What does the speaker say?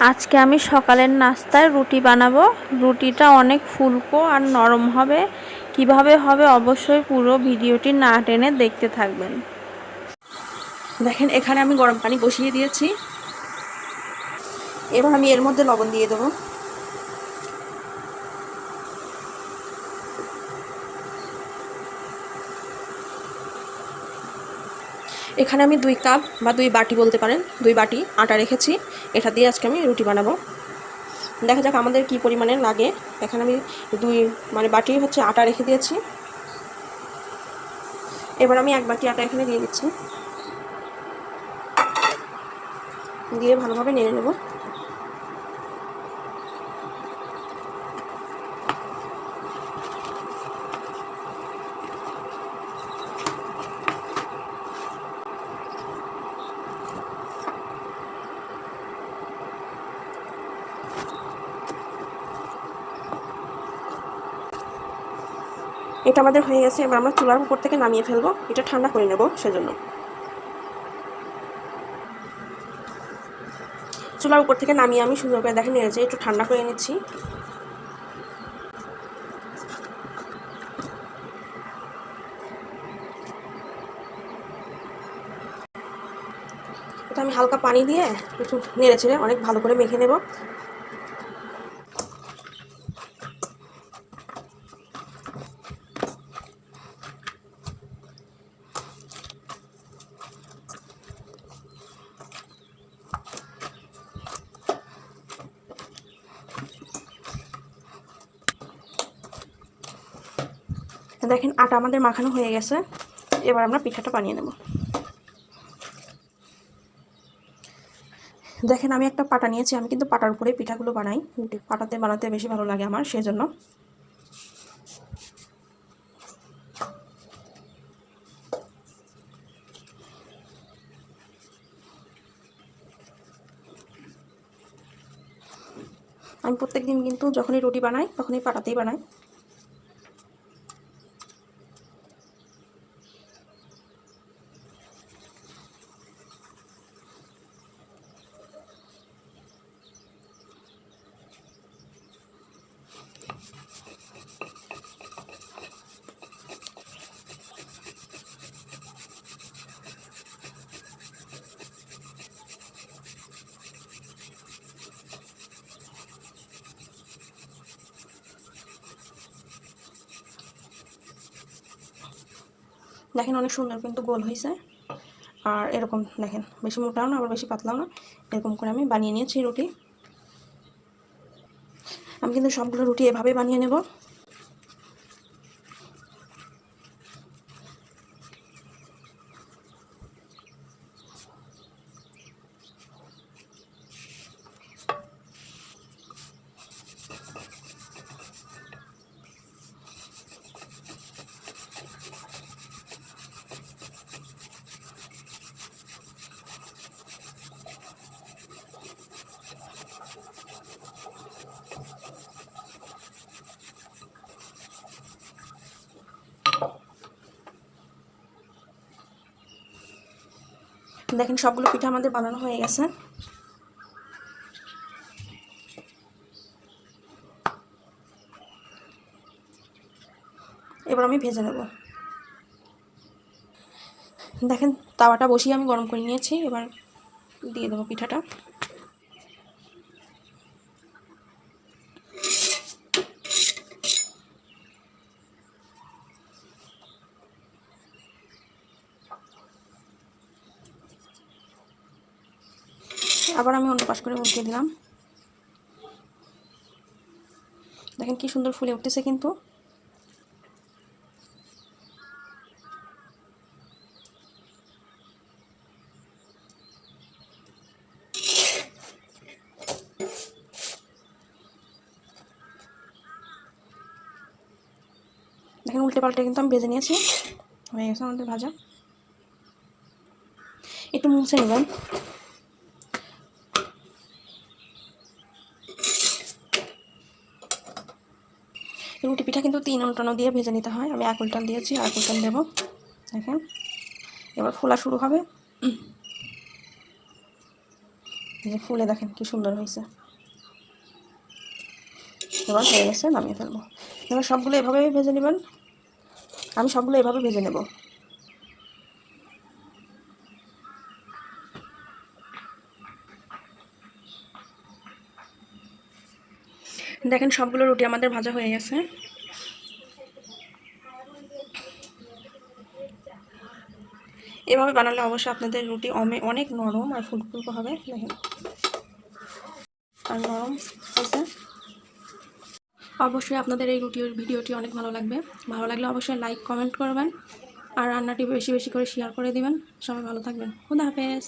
আজকে আমি সকালের নাস্তায় রুটি বানাবো। রুটিটা অনেক ফুলকো আর নরম হবে। কীভাবে হবে অবশ্যই পুরো ভিডিওটি না টেনে দেখতে থাকবেন। দেখেন, এখানে আমি গরম পানি বসিয়ে দিয়েছি। এবার আমি এর মধ্যে লবণ দিয়ে দেবো। এখানে আমি দুই কাপ বা দুই বাটি বলতে পারেন, দুই বাটি আটা রেখেছি। এটা দিয়ে আজকে আমি রুটি বানাবো। দেখা যাক আমাদের কি পরিমাণে লাগে। এখানে আমি দুই মানে বাটি হচ্ছে আটা রেখে দিয়েছি। এবার আমি এক বাটি আটা এখানে দিয়ে দিচ্ছি। দিয়ে ভালোভাবে নেড়ে নেব। এটা আমাদের হয়ে গেছে, এবার আমরা চুলার উপর থেকে নামিয়ে ফেলব। এটা ঠান্ডা করে নেব সেজন্য। চুলার উপর থেকে নামিয়ে আমি সুন্দর করে দেখে নিয়েছি একটু ঠান্ডা করে নিচ্ছি। এটা আমি হালকা পানি দিয়ে একটু নেড়ে ছেড়ে অনেক ভালো করে মেখে নেব। দেখেন আটা আমাদের মাখানো হয়ে গেছে। এবার আমরা পিঠাটা বানিয়ে নেব। দেখেন আমি একটা পাটা নিয়েছি, আমি কিন্তু পাটার উপরে পিঠাগুলো বানাই। পাটাতে বানাতে বেশি ভালো লাগে আমার, সেজন্য। আমি প্রত্যেক দিন কিন্তু যখনই রুটি বানাই, তখনই পাটাতেই বানাই। দেখেন অনেক সুন্দর কিন্তু গোল হয়েছে। আর এরকম দেখেন, বেশি মোটাও না, আবার বেশি পাতলাও না। এরকম করে আমি বানিয়ে নিয়েছি রুটি। আমি কিন্তু সবগুলো রুটি এভাবে বানিয়ে নেব। দেখেন সবগুলো পিঠা আমাদের বানানো হয়ে গেছে। এবার আমি ভেজে নেব। দেখেন তাওয়াটা বসিয়ে আমি গরম করে নিয়েছি, এবার দিয়ে দেবো পিঠাটা। আবার আমি অন্য পাশ করে উঠিয়ে দিলাম। দেখেন কি সুন্দর ফুলে উঠতেছে কিন্তু। দেখেন উল্টে পাল্টে কিন্তু আমি ভেজে নিয়েছি। হয়ে গেছে আমাদের ভাজা। একটু মুছে নেবেন রুটি পিঠা কিন্তু তিন উল্টানো দিয়ে ভেজে নিতে হয়। আমি এক উল্টান দিয়েছি এক উল্টান দেবো। দেখেন, এবার ফোলা শুরু হবে। যে ফুলে দেখেন কি সুন্দর হয়েছে। এবার হয়ে গেছে, নামিয়ে ফেলব। এবার সবগুলো এভাবেই ভেজে নেবেন। আমি সবগুলো এভাবে ভেজে নেব। দেখেন সবগুলো রুটি আমাদের ভাজা হয়ে গেছে। এভাবে বানালে অবশ্যই আপনাদের রুটি অনেক নরম আর ফুলফুলকো হবে। দেখেন। আর নরম হয়েছে। অবশ্যই আপনাদের এই রুটির ভিডিওটি অনেক ভালো লাগবে। ভালো লাগলে অবশ্যই লাইক, কমেন্ট করবেন আর রান্নাটি বেশি বেশি করে শেয়ার করে দিবেন। সবাই ভালো থাকবেন। খুদা হাফেজ।